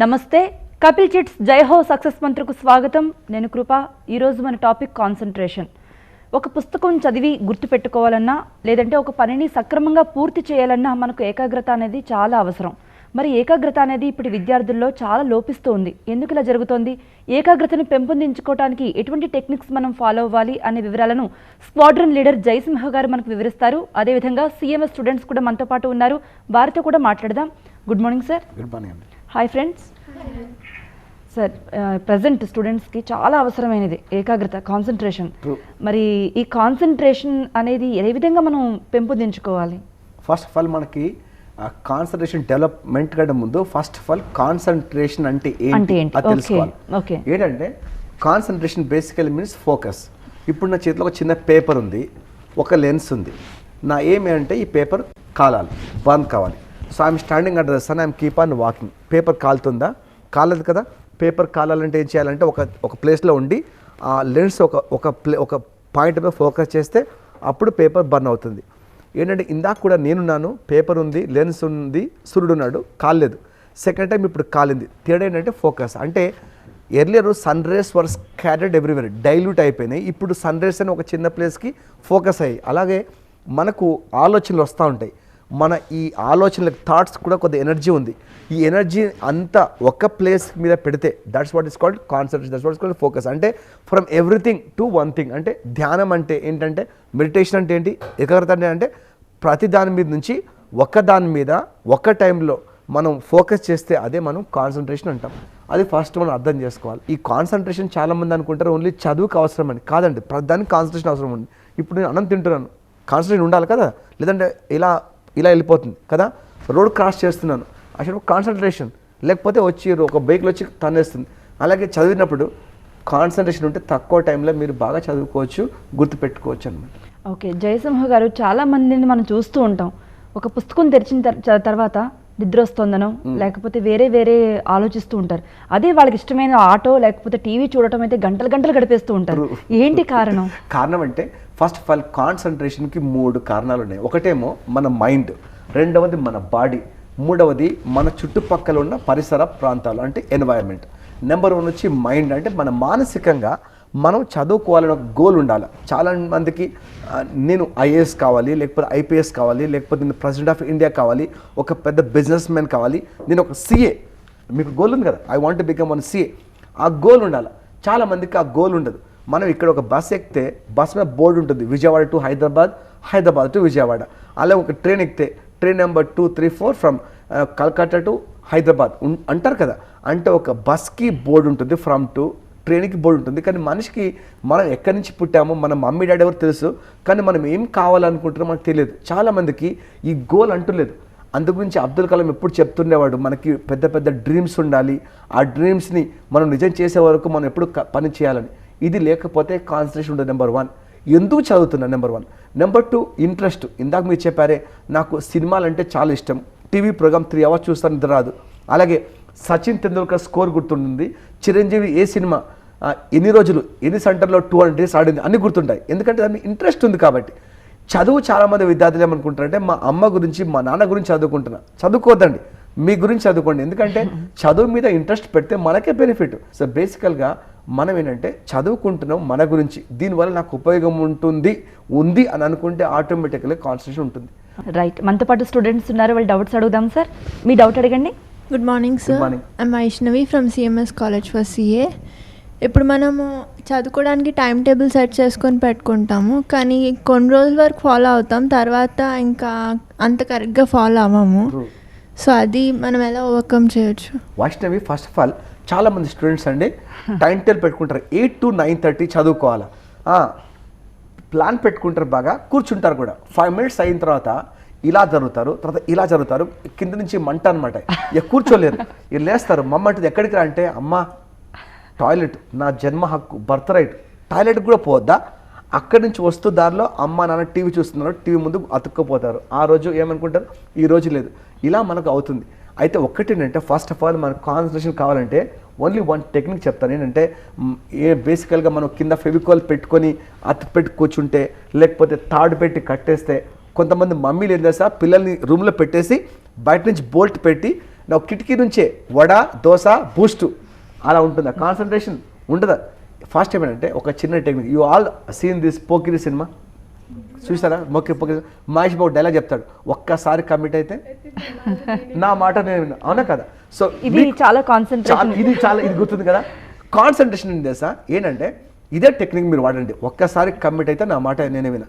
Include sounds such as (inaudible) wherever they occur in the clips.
నమస్తే కపిల్ చిట్స్ జై హో సక్సెస్ మంత్రకు స్వాగతం. నేను కృప. ఈరోజు మన టాపిక్ కాన్సన్ట్రేషన్. ఒక పుస్తకం చదివి గుర్తుపెట్టుకోవాలన్నా లేదంటే ఒక పనిని సక్రమంగా పూర్తి చేయాలన్నా మనకు ఏకాగ్రత అనేది చాలా అవసరం. మరి ఏకాగ్రత అనేది ఇప్పుడు విద్యార్థుల్లో చాలా లోపిస్తూ ఉంది ఎందుకు ఇలా జరుగుతోంది? ఏకాగ్రతను పెంపొందించుకోవడానికి ఎటువంటి టెక్నిక్స్ మనం ఫాలో అవ్వాలి అనే వివరాలను స్క్వాడ్రన్ లీడర్ జయసింహ గారు మనకు వివరిస్తారు. అదేవిధంగా సీఎంఎస్ స్టూడెంట్స్ కూడా మనతో పాటు ఉన్నారు. వారితో కూడా మాట్లాడదాం. Good morning sir. Good morning అండి. హాయ్ ఫ్రెండ్స్ సార్ ప్రజెంట్ స్టూడెంట్స్కి చాలా అవసరమైనది ఏకాగ్రత కాన్సన్ట్రేషన్. మరి ఈ కాన్సన్ట్రేషన్ అనేది ఏ విధంగా మనం పెంపొందించుకోవాలి ఫస్ట్ ఆఫ్ ఆల్ మనకి కాన్సన్ట్రేషన్ డెవలప్మెంట్ కంటే ముందు ఫస్ట్ ఆఫ్ ఆల్ కాన్సన్ట్రేషన్ అంటే ఏంటి? తెలుసుకోవాలి. ఏంటంటే కాన్సన్ట్రేషన్ బేసికల్ మీన్స్ ఫోకస్ ఇప్పుడు నా చేతిలో ఒక చిన్న పేపర్ ఉంది ఒక లెన్స్ ఉంది. నా ఏం ఏంటంటే ఈ పేపర్ కాలాలి బంద్ కావాలి. So I'm standing under the sun I'm keep on walking paper కాలుతుందా? కాలేదు కదా. పేపర్ కాలాలంటే ఏం చేయాలంటే ఒక ఒక ప్లేస్లో ఉండి ఆ లెన్స్ ఒక ఒక ప్లే ఒక పాయింట్ మీద ఫోకస్ చేస్తే అప్పుడు పేపర్ బర్న్ అవుతుంది. ఏంటంటే ఇందాక కూడా నేనున్నాను పేపర్ ఉంది లెన్స్ ఉంది సూర్యుడు ఉన్నాడు కాలేదు. సెకండ్ టైం ఇప్పుడు కాలింది. థర్డ్ ఏంటంటే ఫోకస్ అంటే earlier sun rays were scattered everywhere dilute అయిపోయినాయి. ఇప్పుడు సన్ రేస్ అని ఒక చిన్న ప్లేస్కి ఫోకస్ అయ్యాయి. అలాగే మనకు ఆలోచనలు వస్తూ ఉంటాయి. మన ఈ ఆలోచనలకు థాట్స్ కూడా కొద్ది ఎనర్జీ ఉంది. ఈ ఎనర్జీ అంతా ఒక ప్లేస్ మీద పెడితే that's what is called concentration that's what is called focus అంటే from everything to one thing అంటే ధ్యానం అంటే ఏంటంటే మెడిటేషన్ అంటే ఏంటి ఏకాగ్రత అంటే అంటే ప్రతి దాని మీద నుంచి ఒక దాని మీద ఒక టైంలో మనం ఫోకస్ చేస్తే అదే మనం కాన్సన్ట్రేషన్ అంటాం. అది ఫస్ట్ మనం అర్థం చేసుకోవాలి. ఈ కాన్సన్ట్రేషన్ చాలామంది అనుకుంటారు ఓన్లీ చదువుకు అవసరం అని. కాదండి ప్రతి దానికి కాన్సన్ట్రేషన్ అవసరం ఉంది. ఇప్పుడు నేను అన్నం తింటున్నాను. కాన్సన్ట్రేషన్ ఉండాలి కదా? లేదంటే ఇలా ఇలా వెళ్ళిపోతుంది కదా? రోడ్ క్రాస్ చేస్తున్నాను. అసలు కాన్సన్ట్రేషన్ లేకపోతే వచ్చి ఒక బైక్లో వచ్చి తన్నేస్తుంది. అలాగే చదివినప్పుడు కాన్సన్ట్రేషన్ ఉంటే తక్కువ టైంలో మీరు బాగా చదువుకోవచ్చు గుర్తుపెట్టుకోవచ్చు అనమాట ఓకే. జయసింహ గారు చాలా మందిని మనం చూస్తూ ఉంటాం. ఒక పుస్తకం తెరిచిన తర్వాత నిద్ర వస్తుందనో లేకపోతే వేరే వేరే ఆలోచిస్తూ ఉంటారు. అదే వాళ్ళకి ఇష్టమైన ఆటో లేకపోతే టీవీ చూడటం అయితే గంటలు గంటలు గడిపేస్తూ ఉంటారు. ఏంటి కారణం? (laughs) కారణం అంటే ఫస్ట్ ఆఫ్ ఆల్ కాన్సన్ట్రేషన్కి మూడు కారణాలు ఉన్నాయి. ఒకటేమో మన మైండ్ రెండవది మన బాడీ మూడవది మన చుట్టుపక్కల ఉన్న పరిసర ప్రాంతాలు అంటే ఎన్వైరన్మెంట్ నెంబర్ వన్ వచ్చి మైండ్ అంటే మన మానసికంగా మనం చదువుకోవాలని ఒక గోల్ ఉండాలి. చాలా మందికి నేను ఐఏఎస్ కావాలి లేకపోతే ఐపీఎస్ కావాలి లేకపోతే నేను ప్రెసిడెంట్ ఆఫ్ ఇండియా కావాలి ఒక పెద్ద బిజినెస్ మ్యాన్ కావాలి నేను ఒక సీఏ మీకు గోల్ ఉంది కదా? I want become one CA ఆ గోల్ ఉండాలి. చాలా మందికి ఆ గోల్ ఉండదు. మనం ఇక్కడ ఒక బస్ ఎక్కితే బస్ మీద బోర్డు ఉంటుంది. Vijayawada to Hyderabad Hyderabad to Vijayawada. అలాగే ఒక ట్రైన్ ఎక్కితే train number two three four from Calcutta to Hyderabad. అంటారు కదా? అంటే ఒక బస్కి బోర్డు ఉంటుంది ఫ్రమ్ టు ట్రైన్కి బోర్డు ఉంటుంది. కానీ మనిషికి మనం ఎక్కడి నుంచి పుట్టామో మన మమ్మీ డాడీ ఎవరు తెలుసు. కానీ మనం ఏం కావాలనుకుంటున్నామో మనకు తెలియదు. చాలామందికి ఈ గోల్ అంటులేదు. అందుగురించి అబ్దుల్ కలాం ఎప్పుడు చెప్తుండేవాడు మనకి పెద్ద పెద్ద డ్రీమ్స్ ఉండాలి. ఆ డ్రీమ్స్ని మనం నిజం చేసే వరకు మనం ఎప్పుడు పని చేయాలని. ఇది లేకపోతే కాన్సన్ట్రేషన్ ఉండదు నెంబర్ వన్. ఎందుకు చదువుతున్నా number one? Number two interest. ఇందాక మీరు చెప్పారే నాకు సినిమాలు అంటే చాలా ఇష్టం. టీవీ ప్రోగ్రామ్ త్రీ అవర్స్ చూస్తాను నిద్ర రాదు. అలాగే సచిన్ తెండూల్కర్ స్కోర్ గుర్తుంటుంది. చిరంజీవి ఏ సినిమా? ఎన్ని రోజులు ఎన్ని సెంటర్లో టూ హండ్రెడ్ డేస్ ఆడింది అన్ని గుర్తుంటాయి. ఎందుకంటే దాన్ని ఇంట్రెస్ట్ ఉంది కాబట్టి. చదువు చాలామంది విద్యార్థులు ఏమనుకుంటారంటే మా అమ్మ గురించి మా నాన్న గురించి చదువుకుంటున్నా. చదువుకోవద్దండి మీ గురించి చదువుకోండి. ఎందుకంటే చదువు మీద ఇంట్రెస్ట్ పెడితే మనకే బెనిఫిట్. సో బేసికల్గా మనం ఏంటంటే చదువుకుంటున్నాం మన గురించి. దీనివల్ల నాకు ఉపయోగం ఉంటుంది ఉంది అని అనుకుంటే ఆటోమేటిక్గా కాన్సన్ట్రేషన్ ఉంటుంది. రైట్. మనతో పాటు స్టూడెంట్స్ ఉన్నారు. వాళ్ళు డౌట్స్ అడుగుదాం సార్. మీ డౌట్ అడగండి. Good morning sir morning. I'm Vaishnavi from CMS college for CA ఇప్పుడు మనము చదువుకోవడానికి టైం టేబుల్ సెట్ చేసుకొని పెట్టుకుంటాము కానీ కొన్ని రోజుల వరకు ఫాలో అవుతాం తర్వాత ఇంకా అంత కరెక్ట్గా ఫాలో అవ్వము. సో అది మనం ఎలా ఓవర్కమ్ చేయొచ్చు? వైష్ణవి ఫస్ట్ ఆఫ్ ఆల్ చాలా మంది స్టూడెంట్స్ అండి (laughs) టైం టేబుల్ పెట్టుకుంటారు. ఎయిట్ టు నైన్ థర్టీ చదువుకోవాలా? ఆ, ప్లాన్ పెట్టుకుంటారు బాగా కూర్చుంటారు కూడా. ఫైవ్ మినిట్స్ అయిన తర్వాత ఇలా జరుగుతారు తర్వాత ఇలా జరుగుతారు కింద నుంచి మంట అనమాట ఇక కూర్చోలేరు. ఇక లేస్తారు. మమ్మ అంటుంది ఎక్కడికి రా? అంటే అమ్మ టాయిలెట్ నా జన్మ హక్కు బర్త్ రైట్ టాయిలెట్ కూడా పోవద్దా? అక్కడి నుంచి వస్తూ దారిలో అమ్మ నాన్న టీవీ చూస్తున్నారు టీవీ ముందు అతుక్కుపోతారు. ఆ రోజు ఏమనుకుంటారు? ఈ రోజు లేదు. ఇలా మనకు అవుతుంది. అయితే ఒక్కటి ఏంటంటే ఫస్ట్ ఆఫ్ ఆల్ మనకు కాన్సన్ట్రేషన్ కావాలంటే ఓన్లీ వన్ టెక్నిక్ చెప్తాను. ఏంటంటే ఏ బేసికల్గా మనం కింద ఫెవికాల్ పెట్టుకొని అతి పెట్టి కూర్చుంటే లేకపోతే తాడు పెట్టి కట్టేస్తే కొంతమంది మమ్మీలు ఏం చేస్తా పిల్లల్ని రూమ్లో పెట్టేసి బయట నుంచి బోల్ట్ పెట్టి నా కిటికీ నుంచే వడ దోశ బూస్టు అలా ఉంటుందా. కాన్సన్ట్రేషన్ ఉంటుందా ఫస్ట్ ఏమంటే ఒక చిన్న technique you all seen this Pokiri cinema చూసారా? మొక్కి పోకిరి మహేష్ బాబు డైలాగ్ చెప్తాడు. ఒక్కసారి కమిట్ అయితే నా మాట నేను విన్నా. అవునా కదా? సో ఇది చాలా కాన్సన్ట్రేషన్ ఇది చాలా ఇది గుర్తుంది కదా? కాన్సన్ట్రేషన్ ఏం తెలుసా? ఏంటంటే ఇదే టెక్నిక్ మీరు వాడండి. ఒక్కసారి కమిట్ అయితే నా మాట నేనే వినా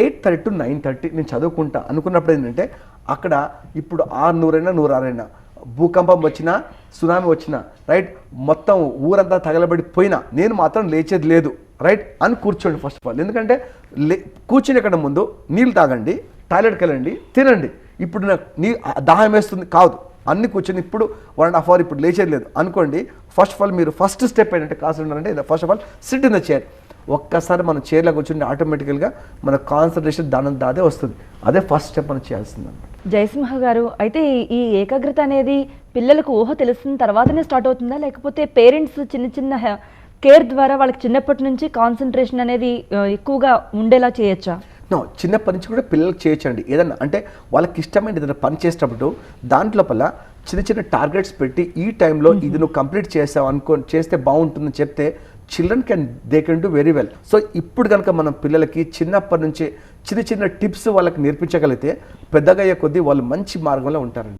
eight thirty to nine thirty నేను చదువుకుంటా. అనుకున్నప్పుడు ఏంటంటే అక్కడ ఇప్పుడు ఆరు నూరైనా నూరు ఆరైనా భూకంపం వచ్చినా సునామీ వచ్చినా రైట్ మొత్తం ఊరంతా తగలబడిపోయినా నేను మాత్రం లేచేది లేదు రైట్ అని కూర్చోండి ఫస్ట్ ఆఫ్ ఆల్ ఎందుకంటే లే కూర్చుని ఎక్కడ ముందు నీళ్ళు తాగండి టాయిలెట్కి వెళ్ళండి తినండి. ఇప్పుడు నాకు నీ దాహం వేస్తుంది కాదు. అన్ని కూర్చొని ఇప్పుడు వన్ అండ్ హాఫ్ అవర్ ఇప్పుడు లేచేది లేదు. అనుకోండి ఫస్ట్ ఆఫ్ ఆల్ మీరు ఫస్ట్ స్టెప్ ఏంటంటే కాసు ఉండాలంటే first of all sit in the chair ఒక్కసారి మనం చైర్లో కూర్చుంటే ఆటోమేటికల్గా మన కాన్సన్ట్రేషన్ దాని దాదే వస్తుంది. అదే ఫస్ట్ స్టెప్ మనం చేయాల్సింది అనమాట జయసింహ గారు అయితే ఈ- ఏకాగ్రత అనేది పిల్లలకు ఊహ తెలిసిన తర్వాతనే స్టార్ట్ అవుతుందా? లేకపోతే పేరెంట్స్ చిన్న చిన్న కేర్ ద్వారా వాళ్ళకి చిన్నప్పటి నుంచి కాన్సన్ట్రేషన్ అనేది ఎక్కువగా ఉండేలా చేయొచ్చా? నో చిన్నప్పటి నుంచి కూడా పిల్లలకు చేయొచ్చండి. ఏదన్నా అంటే వాళ్ళకి ఇష్టమైన ఏదైనా పని చేసేటప్పుడు దాంట్లోపల చిన్న చిన్న టార్గెట్స్ పెట్టి ఈ టైంలో ఇది నువ్వు కంప్లీట్ చేసావు అనుకో చేస్తే బాగుంటుందని చెప్తే children can they can do very well so ఇప్పుడు కనుక మనం పిల్లలకి చిన్నప్పటి నుంచి చిన్న చిన్న టిప్స్ వాళ్ళకి నేర్పించగలిగితే పెద్దగా అయ్యే కొద్దీ వాళ్ళు మంచి మార్గంలో ఉంటారండి.